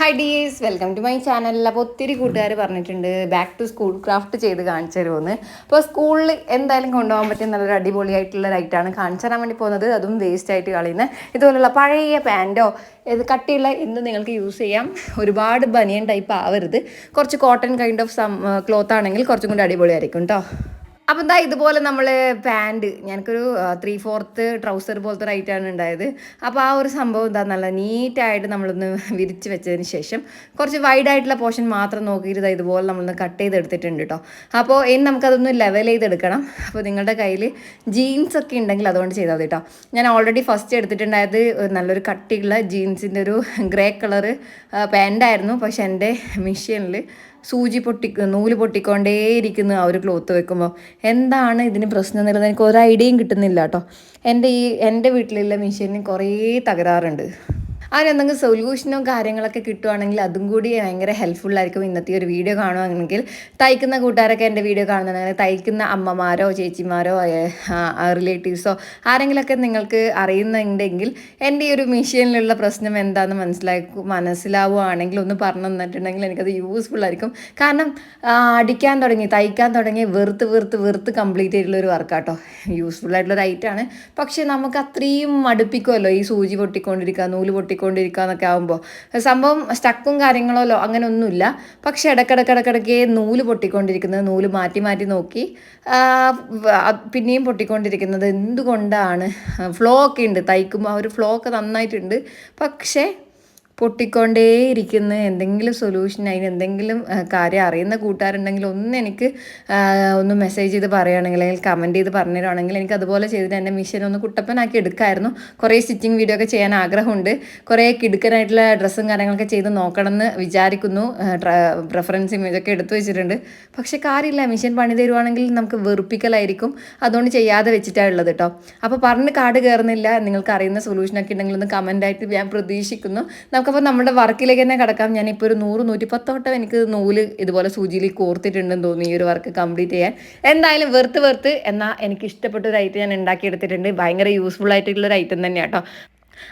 Hi dears welcome to my channel അപ്പോൾ ഒത്തിരി കൂട്ടുകാർ പറഞ്ഞിട്ടുണ്ട് ബാക്ക് ടു സ്കൂൾ ക്രാഫ്റ്റ് ചെയ്ത് കാണിച്ചു തരുമെന്ന് അപ്പോൾ സ്കൂളിൽ എന്തായാലും കൊണ്ടുപോകാൻ പറ്റിയ നല്ലൊരു അടിപൊളിയായിട്ടുള്ള ലൈറ്റാണ് കാണിച്ചു തരാൻ വേണ്ടി പോകുന്നത്. അതും വേസ്റ്റ് ആയിട്ട് കളയുന്നത് ഇതുപോലുള്ള പഴയ പാന്റോ ഇത് കട്ടിയുള്ള എന്ത് നിങ്ങൾക്ക് യൂസ് ചെയ്യാം. ഒരുപാട് ബനിയൻ ടൈപ്പ് ആവരുത്. കുറച്ച് cotton kind of some cloth ആണെങ്കിൽ കുറച്ചും കൂടി അടിപൊളിയായിരിക്കും കേട്ടോ അപ്പം എന്താ ഇതുപോലെ നമ്മൾ പാന്റ് ഞങ്ങൾക്കൊരു ത്രീ ഫോർത്ത് ട്രൗസർ പോലത്തെ റൈറ്റാണ് ഉണ്ടായത്. അപ്പോൾ ആ ഒരു സംഭവം എന്താ നല്ല നീറ്റായിട്ട് നമ്മളൊന്ന് വിരിച്ച് വെച്ചതിന് ശേഷം കുറച്ച് വൈഡ് ആയിട്ടുള്ള പോർഷൻ മാത്രം നോക്കിയിട്ട് ഇതാ ഇതുപോലെ നമ്മളൊന്ന് കട്ട് ചെയ്തെടുത്തിട്ടുണ്ട് കേട്ടോ അപ്പോൾ ഇനി നമുക്കതൊന്ന് ലെവൽ ചെയ്തെടുക്കണം. അപ്പോൾ നിങ്ങളുടെ കയ്യിൽ ജീൻസ് ഒക്കെ ഉണ്ടെങ്കിൽ അതുകൊണ്ട് ചെയ്താൽ മതി കേട്ടോ ഞാൻ ഓൾറെഡി ഫസ്റ്റ് എടുത്തിട്ടുണ്ടായത് നല്ലൊരു കട്ടിയുള്ള ജീൻസിന്റെ ഒരു ഗ്രേ കളറ് പാന്റായിരുന്നു പക്ഷെ എന്റെ മെഷീനിൽ സൂചി പൊട്ടി നൂൽ പൊട്ടിക്കൊണ്ടേയിരിക്കുന്നു ആ ഒരു ക്ലോത്ത് വെക്കുമ്പോൾ എന്താണ് ഇതിന് പ്രശ്നം എന്നുള്ളത് എനിക്ക് ഒരു ഐഡിയയും കിട്ടുന്നില്ല കേട്ടോ. എന്റെ ഈ എന്റെ വീട്ടിലുള്ള മെഷീനിന് കുറേ തകരാറുണ്ട്. അതിനെന്തെങ്കിലും സൊല്യൂഷനോ കാര്യങ്ങളൊക്കെ കിട്ടുവാണെങ്കിൽ അതും കൂടി ഭയങ്കര ഹെൽപ്ഫുൾ ആയിരിക്കും. ഇന്നത്തെ ഒരു വീഡിയോ കാണുവാണെങ്കിൽ തയ്ക്കുന്ന കൂട്ടുകാരൊക്കെ എന്റെ വീഡിയോ കാണുന്നുണ്ടെങ്കിൽ തയ്ക്കുന്ന അമ്മമാരോ ചേച്ചിമാരോ റിലേറ്റീവ്സോ ആരെങ്കിലുമൊക്കെ നിങ്ങൾക്ക് അറിയുന്നുണ്ടെങ്കിൽ എന്റെ ഈ ഒരു മെഷീനിലുള്ള പ്രശ്നം എന്താണെന്ന് മനസ്സിലാക്കും മനസ്സിലാവുകയാണെങ്കിൽ ഒന്ന് പറഞ്ഞു തന്നിട്ടുണ്ടെങ്കിൽ എനിക്കത് യൂസ്ഫുൾ ആയിരിക്കും. കാരണം അടിക്കാൻ തുടങ്ങി തയ്ക്കാൻ തുടങ്ങി വെറുത്ത് വെറുത്ത് വെറുത്ത് കംപ്ലീറ്റ് ചെയ്തിട്ടുള്ള ഒരു വർക്കാട്ടോ യൂസ്ഫുൾ ആയിട്ടുള്ള ഒരു ഐറ്റാണ് പക്ഷേ നമുക്ക് അത്രയും മടുപ്പിക്കുമല്ലോ ഈ സൂചി പൊട്ടിക്കൊണ്ടിരിക്കുക നൂൽ പൊട്ടി പൊട്ടിക്കൊണ്ടിരിക്കുക എന്നൊക്കെ ആകുമ്പോൾ സംഭവം സ്റ്റക്കും കാര്യങ്ങളോ അങ്ങനെ ഒന്നുമില്ല പക്ഷെ ഇടക്കിടക്കിടക്കിടക്ക് നൂൽ പൊട്ടിക്കൊണ്ടിരിക്കുന്നത് നൂൽ മാറ്റി മാറ്റി നോക്കി. പിന്നെയും പൊട്ടിക്കൊണ്ടിരിക്കുന്നത് എന്തുകൊണ്ടാണ്? ഫ്ലോ ഒക്കെ ഉണ്ട് തയ്ക്കുമ്പോൾ ആ ഒരു ഫ്ലോ ഒക്കെ നന്നായിട്ടുണ്ട്. പക്ഷേ പൊട്ടിക്കൊണ്ടേയിരിക്കുന്ന. എന്തെങ്കിലും സൊല്യൂഷൻ അതിന് എന്തെങ്കിലും കാര്യം അറിയുന്ന കൂട്ടുകാരുണ്ടെങ്കിൽ ഒന്ന് എനിക്ക് ഒന്ന് മെസ്സേജ് ചെയ്ത് പറയുകയാണെങ്കിൽ അല്ലെങ്കിൽ കമന്റ് ചെയ്ത് പറഞ്ഞിരുവാണെങ്കിൽ എനിക്ക് അതുപോലെ ചെയ്തിട്ട് എന്റെ മിഷൻ ഒന്ന് കുട്ടപ്പനാക്കി എടുക്കായിരുന്നു. കുറേ സ്റ്റിച്ചിങ് വീഡിയോ ഒക്കെ ചെയ്യാൻ ആഗ്രഹമുണ്ട്. കുറേ കിടുക്കനായിട്ടുള്ള ഡ്രസ്സും കാര്യങ്ങളൊക്കെ ചെയ്ത് നോക്കണമെന്ന് വിചാരിക്കുന്നു. പ്രിഫറൻസ് ഇമേജൊക്കെ എടുത്തു വെച്ചിട്ടുണ്ട്. പക്ഷേ കാര്യമില്ല. മിഷൻ പണി തരുവാണെങ്കിൽ നമുക്ക് വെറുപ്പിക്കലായിരിക്കും. അതുകൊണ്ട് ചെയ്യാതെ വെച്ചിട്ടാണ് ഉള്ളത് കേട്ടോ അപ്പോൾ പറഞ്ഞ് കാട് കയറുന്നില്ല നിങ്ങൾക്ക് അറിയുന്ന സൊല്യൂഷനൊക്കെ ഉണ്ടെങ്കിൽ ഒന്ന് കമന്റായിട്ട് ഞാൻ പ്രതീക്ഷിക്കുന്നു. നമുക്ക് നമുക്കപ്പോൾ നമ്മുടെ വർക്കിലേക്ക് തന്നെ കിടക്കാം. ഞാനിപ്പോൾ ഒരു നൂറ് നൂറ്റി പത്തോട്ടം എനിക്ക് നൂൽ ഇതുപോലെ സൂചിയിൽ കോർത്തിട്ടുണ്ടെന്ന് തോന്നി ഈ ഒരു വർക്ക് കംപ്ലീറ്റ് ചെയ്യാൻ. എന്തായാലും വെറുത്ത് വെറുത്ത് എന്നാൽ എനിക്ക് ഇഷ്ടപ്പെട്ട ഒരു ഐറ്റം ഞാൻ ഉണ്ടാക്കിയെടുത്തിട്ടുണ്ട്. ഭയങ്കര യൂസ്ഫുൾ ആയിട്ടുള്ള ഒരു ഐറ്റം തന്നെയാണ് കേട്ടോ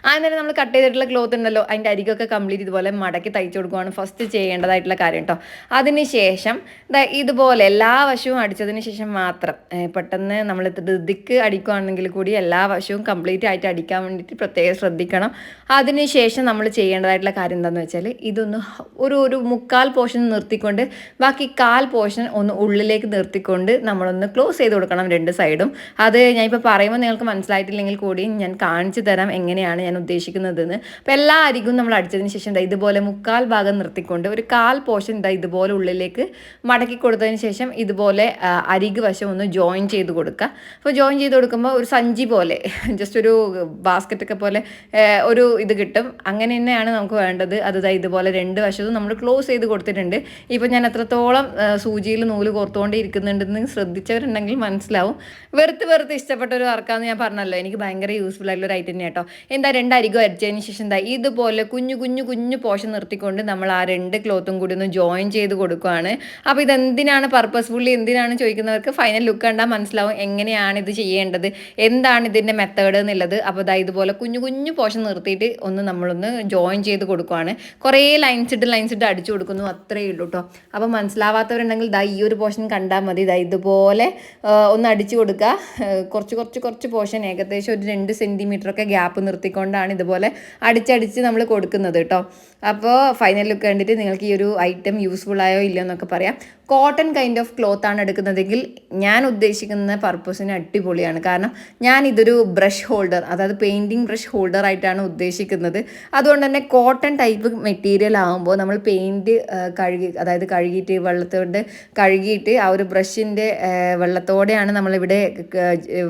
ആദ്യം നമ്മൾ കട്ട് ചെയ്തിട്ടുള്ള ക്ലോത്ത് ഉണ്ടല്ലോ അതിന്റെ അരികൊക്കെ കംപ്ലീറ്റ് ഇതുപോലെ മടക്കി തയ്ച്ചു കൊടുക്കുകയാണ് ഫസ്റ്റ് ചെയ്യേണ്ടതായിട്ടുള്ള കാര്യം കേട്ടോ അതിന് ശേഷം ഇതുപോലെ എല്ലാ വശവും അടിച്ചതിന് ശേഷം മാത്രം പെട്ടെന്ന് നമ്മൾ ധൃതിക്ക് അടിക്കുകയാണെങ്കിൽ കൂടി എല്ലാ വശവും കംപ്ലീറ്റ് ആയിട്ട് അടിക്കാൻ വേണ്ടിയിട്ട് പ്രത്യേകം ശ്രദ്ധിക്കണം. അതിന് ശേഷം നമ്മൾ ചെയ്യേണ്ടതായിട്ടുള്ള കാര്യം എന്താണെന്ന് വെച്ചാൽ ഇതൊന്ന് ഒരു ഒരു മുക്കാൽ പോർഷൻ നിർത്തിക്കൊണ്ട് ബാക്കി കാൽ പോർഷൻ ഒന്ന് ഉള്ളിലേക്ക് നിർത്തിക്കൊണ്ട് നമ്മളൊന്ന് ക്ലോസ് ചെയ്ത് കൊടുക്കണം രണ്ട് സൈഡും അത് ഞാനിപ്പോൾ പറയുമ്പോൾ നിങ്ങൾക്ക് മനസ്സിലായിട്ടില്ലെങ്കിൽ കൂടി ഞാൻ കാണിച്ചു തരാം എങ്ങനെയാണ് ഞാൻ ഉദ്ദേശിക്കുന്നതെന്ന്. അപ്പോൾ എല്ലാ അരികും നമ്മൾ അടിച്ചതിന് ശേഷം ഇതാ ഇതുപോലെ മുക്കാൽ ഭാഗം നിർത്തിക്കൊണ്ട് ഒരു കാൽ പോർഷൻ ഇതാ ഇതുപോലെ ഉള്ളിലേക്ക് മടക്കി കൊടുത്തതിന് ശേഷം ഇതുപോലെ അരിക് വശം ഒന്ന് ജോയിൻ ചെയ്ത് കൊടുക്കുക അപ്പോൾ ജോയിൻ ചെയ്ത് കൊടുക്കുമ്പോൾ ഒരു സഞ്ചി പോലെ ജസ്റ്റ് ഒരു ബാസ്ക്കറ്റൊക്കെ പോലെ ഒരു ഇത് കിട്ടും. അങ്ങനെ തന്നെയാണ് നമുക്ക് വേണ്ടത്. അത് ഇതുപോലെ രണ്ട് വശവും നമ്മൾ ക്ലോസ് ചെയ്ത് കൊടുത്തിട്ടുണ്ട്. ഇപ്പോൾ ഞാൻ എത്രത്തോളം സൂചിയിൽ നൂൽ കോർത്തുകൊണ്ട് ഇരിക്കുന്നുണ്ടെന്ന് ശ്രദ്ധിച്ചവരുണ്ടെങ്കിൽ മനസ്സിലാവും. വെറുത്ത് വെറുത്ത് ഇഷ്ടപ്പെട്ട ഒരു വർക്കാന്ന് ഞാൻ പറഞ്ഞല്ലോ. എനിക്ക് ഭയങ്കര യൂസ്ഫുൾ ആയിട്ടുള്ള ഒരു ഐറ്റം കേട്ടോ എന്താ രണ്ട് അരികോ അരിച്ചതിന് ശേഷം എന്താ ഇതുപോലെ കുഞ്ഞു കുഞ്ഞു കുഞ്ഞു പോഷൻ നിർത്തിക്കൊണ്ട് നമ്മൾ ആ രണ്ട് ക്ലോത്തും കൂടി ഒന്ന് ജോയിൻ ചെയ്ത് കൊടുക്കുകയാണ് അപ്പോൾ ഇതെന്തിനാണ് പർപ്പസ്ഫുള്ളി എന്തിനാണ് ചോദിക്കുന്നവർക്ക് ഫൈനൽ ലുക്ക് കണ്ടാൽ മനസ്സിലാവും എങ്ങനെയാണ് ഇത് ചെയ്യേണ്ടത് എന്താണ് ഇതിന്റെ മെത്തേഡ് എന്നുള്ളത്. അപ്പോൾ ഇതാ ഇതുപോലെ കുഞ്ഞു കുഞ്ഞു പോഷൻ നിർത്തിയിട്ട് ഒന്ന് നമ്മളൊന്ന് ജോയിൻ ചെയ്ത് കൊടുക്കുകയാണ് കുറേ ലൈൻസ് ഇട്ട് ലൈൻസ് ഇട്ട് അടിച്ചു കൊടുക്കുന്നു അത്രയേ ഉള്ളൂ കേട്ടോ അപ്പോൾ മനസ്സിലാവാത്തവരുണ്ടെങ്കിൽ ദാ ഈ ഒരു പോർഷൻ കണ്ടാൽ മതി. ദാ ഇതുപോലെ ഒന്ന് അടിച്ചു കൊടുക്കുക. കുറച്ച് കുറച്ച് കുറച്ച് പോർഷൻ ഏകദേശം ഒരു രണ്ട് സെന്റിമീറ്റർ ഒക്കെ ഗ്യാപ്പ് നിർത്തിക്കൊണ്ടാണ് ഇതുപോലെ അടിച്ചടിച്ച് നമ്മൾ കൊടുക്കുന്നത് കേട്ടോ. അപ്പോൾ ഫൈനൽ ലുക്ക് കണ്ടിട്ട് നിങ്ങൾക്ക് ഈ ഒരു ഐറ്റം യൂസ്ഫുൾ ആയോ ഇല്ലയോ എന്നൊക്കെ പറയാം. കോട്ടൺ കൈൻഡ് ഓഫ് ക്ലോത്ത് ആണ് എടുക്കുന്നതെങ്കിൽ ഞാൻ ഉദ്ദേശിക്കുന്ന പർപ്പസിന് അടിപൊളിയാണ്. കാരണം ഞാൻ ഇതൊരു ബ്രഷ് ഹോൾഡർ അതായത് പെയിന്റിങ് ബ്രഷ് ഹോൾഡർ ആയിട്ടാണ് ഉദ്ദേശിക്കുന്നത്. അതുകൊണ്ട് തന്നെ കോട്ടൺ ടൈപ്പ് മെറ്റീരിയൽ ആകുമ്പോൾ നമ്മൾ പെയിന്റ് കഴുകി അതായത് കഴുകിയിട്ട് വെള്ളത്തോട് കഴുകിയിട്ട് ആ ഒരു ബ്രഷിന്റെ വെള്ളത്തോടെയാണ് നമ്മളിവിടെ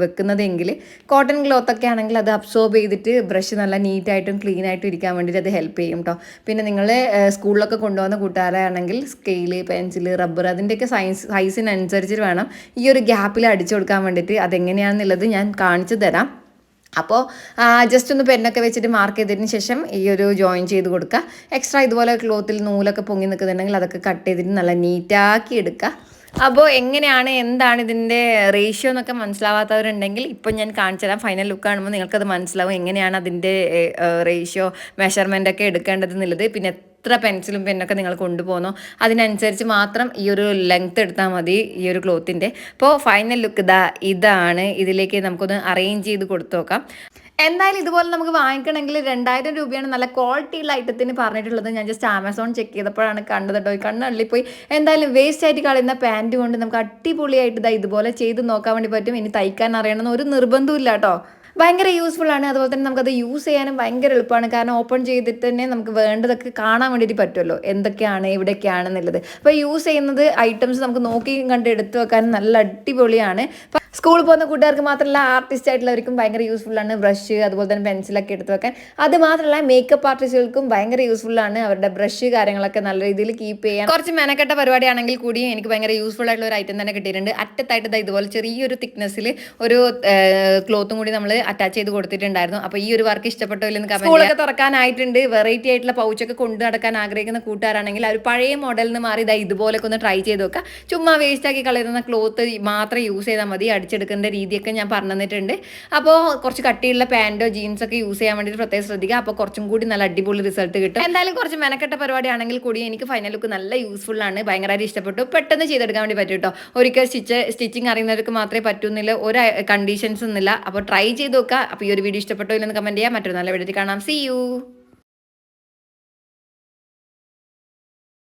വെക്കുന്നതെങ്കിൽ കോട്ടൺ ക്ലോത്ത് ഒക്കെ ആണെങ്കിൽ അത് അബ്സോർബ് ചെയ്തിട്ട് ബ്രഷ് നല്ല നീറ്റായിട്ടും ക്ലീനായിട്ടും ഇരിക്കാൻ വേണ്ടിയിട്ട് അത് ഹെൽപ്പ് ചെയ്യും കേട്ടോ പിന്നെ നിങ്ങൾ സ്കൂളിലൊക്കെ കൊണ്ടുപോകുന്ന കൂട്ടുകാരാണെങ്കിൽ സ്കെയിൽ പെൻസിൽ റബ്ബർ അതിന്റെയൊക്കെ സൈസ് സൈസിനനുസരിച്ച് വേണം ഈ ഒരു ഗ്യാപ്പിൽ അടിച്ചു കൊടുക്കാൻ വേണ്ടിയിട്ട്. അതെങ്ങനെയാണെന്നുള്ളത് ഞാൻ കാണിച്ചു തരാം. അപ്പോൾ ജസ്റ്റ് ഒന്ന് പെന്നൊക്കെ വെച്ചിട്ട് മാർക്ക് ചെയ്തതിന് ശേഷം ഈ ഒരു ജോയിൻ ചെയ്ത് കൊടുക്കുക. എക്സ്ട്രാ ഇതുപോലെ ക്ലോത്തിൽ നൂലൊക്കെ പൊങ്ങി നിൽക്കുന്നുണ്ടെങ്കിൽ അതൊക്കെ കട്ട് ചെയ്തിട്ട് നല്ല നീറ്റാക്കി എടുക്കുക. അപ്പോൾ എങ്ങനെയാണ് എന്താണ് ഇതിന്റെ റേഷ്യോ എന്നൊക്കെ മനസ്സിലാവാത്തവരുണ്ടെങ്കിൽ ഇപ്പം ഞാൻ കാണിച്ചു തരാം. ഫൈനൽ ലുക്ക് കാണുമ്പോൾ നിങ്ങൾക്കത് മനസ്സിലാവും എങ്ങനെയാണ് അതിന്റെ റേഷ്യോ മെഷർമെന്റ് ഒക്കെ എടുക്കേണ്ടത് എന്നുള്ളത്. പിന്നെ എത്ര പെൻസിലും പെന്നൊക്കെ നിങ്ങൾ കൊണ്ടുപോകുന്നോ. അതിനനുസരിച്ച് മാത്രം ഈ ഒരു ലെങ്ത് എടുത്താൽ മതി ഈ ഒരു ക്ലോത്തിന്റെ അപ്പോൾ ഫൈനൽ ലുക്ക് ഇതാ ഇതാണ്. ഇതിലേക്ക് നമുക്കൊന്ന് അറേഞ്ച് ചെയ്ത് കൊടുത്തു നോക്കാം. എന്തായാലും ഇതുപോലെ നമുക്ക് വാങ്ങിക്കണമെങ്കിൽ രണ്ടായിരം രൂപയാണ് നല്ല ക്വാളിറ്റിയുള്ള ഐറ്റത്തിന് പറഞ്ഞിട്ടുള്ളത്. ഞാൻ ജസ്റ്റ് ആമസോൺ ചെക്ക് ചെയ്തപ്പോഴാണ് കണ്ടത് കേട്ടോ ഈ എന്തായാലും വേസ്റ്റ് ആയിട്ട് കളയുന്ന പാന്റ് കൊണ്ട് നമുക്ക് അടിപൊളിയായിട്ട് ഇതാ ഇതുപോലെ ചെയ്ത് നോക്കാൻ വേണ്ടി പറ്റും. ഇനി തയ്ക്കാൻ അറിയണമെന്ന് ഒരു നിർബന്ധമില്ല കേട്ടോ ഭയങ്കര യൂസ്ഫുൾ ആണ്. അതുപോലെ തന്നെ നമുക്കത് യൂസ് ചെയ്യാനും ഭയങ്കര എളുപ്പമാണ്. കാരണം ഓപ്പൺ ചെയ്തിട്ട് തന്നെ നമുക്ക് വേണ്ടതൊക്കെ കാണാൻ വേണ്ടിയിട്ട് പറ്റുമല്ലോ എന്തൊക്കെയാണ് എവിടെയൊക്കെയാണെന്നുള്ളത്. അപ്പോൾ യൂസ് ചെയ്യുന്നത് ഐറ്റംസ് നമുക്ക് നോക്കി കണ്ട് എടുത്തു വെക്കാൻ നല്ല അടിപൊളിയാണ്. സ്കൂളിൽ പോകുന്ന കൂട്ടുകാർക്ക് മാത്രമല്ല ആർട്ടിസ്റ്റ് ആയിട്ടുള്ളവർക്കും ഭയങ്കര യൂസ്ഫുൾ ആണ്. ബ്രഷ് അതുപോലെ തന്നെ പെൻസിലൊക്കെ എടുത്ത് വെക്കാൻ. അത് മാത്രമല്ല മേക്കപ്പ് ആർട്ടിസ്റ്റുകൾക്കും ഭയങ്കര യൂസ്ഫുൾ ആണ്. അവരുടെ ബ്രഷ് കാര്യങ്ങളൊക്കെ നല്ല രീതിയിൽ കീപ്പ് ചെയ്യാൻ. കുറച്ച് മെനക്കെട്ട പരിപാടിയാണെങ്കിൽ കൂടിയും എനിക്ക് ഭയങ്കര യൂസ്ഫുൾ ആയിട്ടുള്ള ഒരു ഐറ്റം തന്നെ കിട്ടിയിട്ടുണ്ട്. അറ്റത്തായിട്ട് ഇതുപോലെ ചെറിയൊരു തിക്നെസ്സിൽ ഒരു ക്ലോത്തും കൂടി നമ്മൾ അറ്റാച്ച് ചെയ്ത് കൊടുത്തിട്ടുണ്ടായിരുന്നു. അപ്പോൾ ഈ ഒരു വർക്ക് ഇഷ്ടപ്പെട്ടില്ലെന്ന് സ്കൂളൊക്കെ തുറക്കാനായിട്ടുണ്ട്. വെറൈറ്റി ആയിട്ടുള്ള പൗച്ചൊക്കെ കൊണ്ടു നടക്കാൻ ആഗ്രഹിക്കുന്ന കൂട്ടുകാരാണെങ്കിൽ ഒരു പഴയ മോഡലിന് നിന്ന് മാറി ഇതാ ഇതുപോലൊക്കെ ഒന്ന് ട്രൈ ചെയ്ത് നോക്കുക. ചുമ്മാ വേസ്റ്റ് ആക്കി കളയുന്ന ക്ലോത്ത് മാത്രം യൂസ് ചെയ്താൽ മതി. അടിച്ചെടുക്കേണ്ട രീതിയൊക്കെ ഞാൻ പറഞ്ഞു തന്നിട്ടുണ്ട് അപ്പോൾ കുറച്ച് കട്ടിയുള്ള പാന്റോ ജീൻസ് ഒക്കെ യൂസ് ചെയ്യാൻ വേണ്ടിയിട്ട് പ്രത്യേകം ശ്രദ്ധിക്കുക. അപ്പോൾ കുറച്ചും കൂടി നല്ല അടിപൊളി റിസൾട്ട് കിട്ടും. എന്തായാലും കുറച്ച് മെനക്കെട്ട പരിപാടിയാണെങ്കിൽ കൂടി എനിക്ക് ഫൈനൽ ലുക്ക് നല്ല യൂസ്ഫുൾ ആണ്. ഭയങ്കരമായിട്ട് ഇഷ്ടപ്പെട്ടു. പെട്ടെന്ന് ചെയ്തെടുക്കാൻ വേണ്ടി പറ്റും കേട്ടോ ഒരിക്കൽ സ്റ്റിച്ച് സ്റ്റിച്ചിങ് അറിയുന്നവർക്ക് മാത്രമേ പറ്റുന്നില്ല. ഒരു കണ്ടീഷൻസ് ഒന്നുമില്ല. അപ്പോൾ ട്രൈ ചെയ്ത് നോക്കുക. അപ്പോൾ ഈ ഒരു വീഡിയോ ഇഷ്ടപ്പെട്ടോ ഇല്ലെന്ന് കമന്റ് ചെയ്യാം. മറ്റൊരു നല്ല വീഡിയോ കാണാം. C U